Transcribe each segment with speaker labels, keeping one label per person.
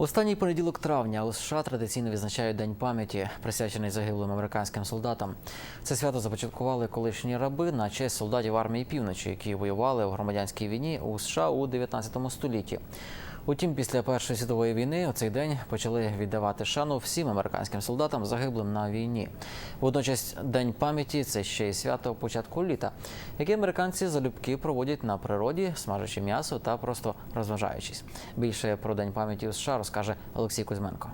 Speaker 1: Останній понеділок травня у США традиційно відзначають День пам'яті, присвячений загиблим американським солдатам. Це свято започаткували колишні раби на честь солдатів армії півночі, які воювали у громадянській війні у США у 19 столітті. Утім, після Першої світової війни у цей день почали віддавати шану всім американським солдатам, загиблим на війні. Водночас День пам'яті це ще й свято початку літа, яке американці залюбки проводять на природі, смажачи м'ясо та просто розважаючись. Більше про День пам'яті у США розкаже Олексій Кузьменко.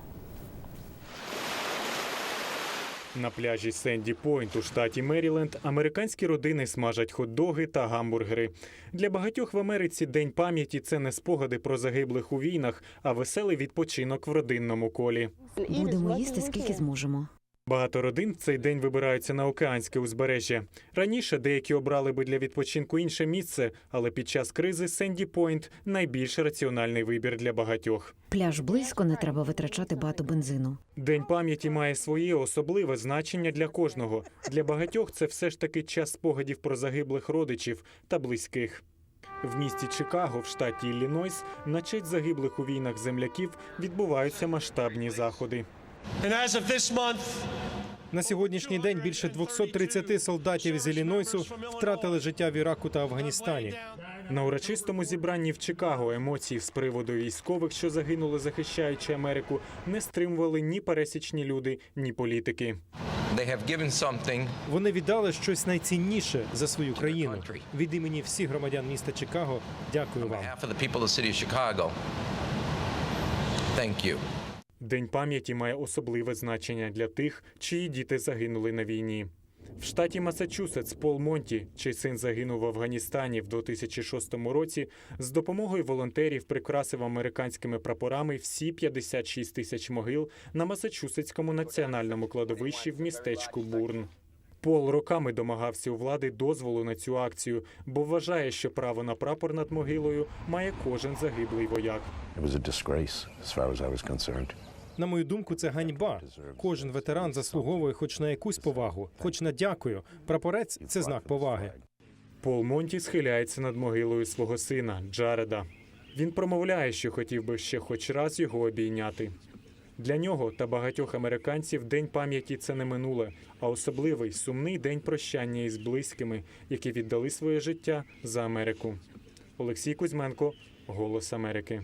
Speaker 2: На пляжі Сенді Пойнт у штаті Меріленд американські родини смажать хот-доги та гамбургери. Для багатьох в Америці День пам'яті це не спогади про загиблих у війнах, а веселий відпочинок в родинному колі.
Speaker 3: Будемо їсти скільки зможемо.
Speaker 2: Багато родин в цей день вибираються на океанське узбережжя. Раніше деякі обрали би для відпочинку інше місце, але під час кризи Сенді Пойнт найбільш раціональний вибір для багатьох.
Speaker 3: Пляж близько, не треба витрачати багато бензину.
Speaker 2: День пам'яті має своє особливе значення для кожного. Для багатьох це все ж таки час спогадів про загиблих родичів та близьких. В місті Чикаго, в штаті Іллінойс, на честь загиблих у війнах земляків відбуваються масштабні заходи.
Speaker 4: And as of this month,
Speaker 5: На сьогоднішній день більше 230 солдатів з Іллінойсу втратили життя в Іраку та Афганістані.
Speaker 2: На урочистому зібранні в Чикаго емоції з приводу військових, що загинули, захищаючи Америку, не стримували ні пересічні люди, ні політики.
Speaker 6: They have
Speaker 5: Вони віддали щось найцінніше за свою країну. Від імені всіх громадян міста Чикаго дякую вам.
Speaker 6: behalf of the people of the city of Chicago. Thank you.
Speaker 2: День пам'яті має особливе значення для тих, чиї діти загинули на війні. В штаті Масачусетс Пол Монті, чий син загинув в Афганістані в 2006 році, з допомогою волонтерів прикрасив американськими прапорами всі 56 тисяч могил на Масачусетському національному кладовищі в містечку Бурн. Пол роками домагався у влади дозволу на цю акцію, бо вважає, що право на прапор над могилою має кожен загиблий вояк.
Speaker 5: На мою думку, це ганьба. Кожен ветеран заслуговує хоч на якусь повагу, хоч на дякую. Прапорець це знак поваги.
Speaker 2: Пол Монті схиляється над могилою свого сина Джареда. Він промовляє, що хотів би ще хоч раз його обійняти. Для нього та багатьох американців День пам'яті це не минуле, а особливий сумний день прощання із близькими, які віддали своє життя за Америку. Олексій Кузьменко, Голос Америки.